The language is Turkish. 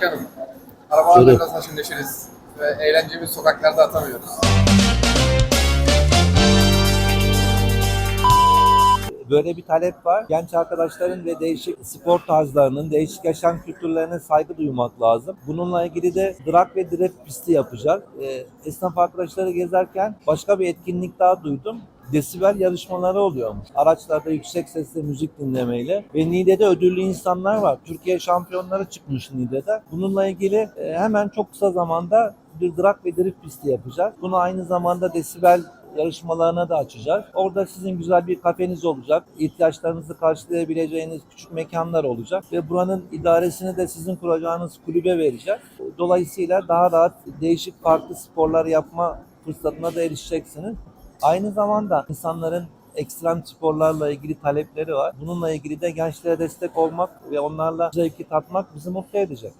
Başkanım, arabalarla Söyle. biraz haşır neşiriz ve eğlencemizi sokaklarda atamıyoruz. Böyle bir talep var. Genç arkadaşların ve değişik spor tarzlarının, değişik yaşam kültürlerine saygı duymak lazım. Bununla ilgili de drag ve drift pisti yapacak. Ee, esnaf arkadaşları gezerken başka bir etkinlik daha duydum. Desibel yarışmaları oluyormuş. Araçlarda yüksek sesle müzik dinlemeyle. Ve Niğde'de ödüllü insanlar var. Türkiye şampiyonları çıkmış Niğde'de. Bununla ilgili e, hemen çok kısa zamanda bir drag ve drift pisti yapacağız. Bunu aynı zamanda desibel yarışmalarına da açacağız. Orada sizin güzel bir kafeniz olacak. İhtiyaçlarınızı karşılayabileceğiniz küçük mekanlar olacak. Ve buranın idaresini de sizin kuracağınız kulübe vereceğiz. Dolayısıyla daha rahat değişik farklı sporlar yapma fırsatına da erişeceksiniz. Aynı zamanda insanların ekstrem sporlarla ilgili talepleri var. Bununla ilgili de gençlere destek olmak ve onlarla zevki tatmak bizi mutlu edecek.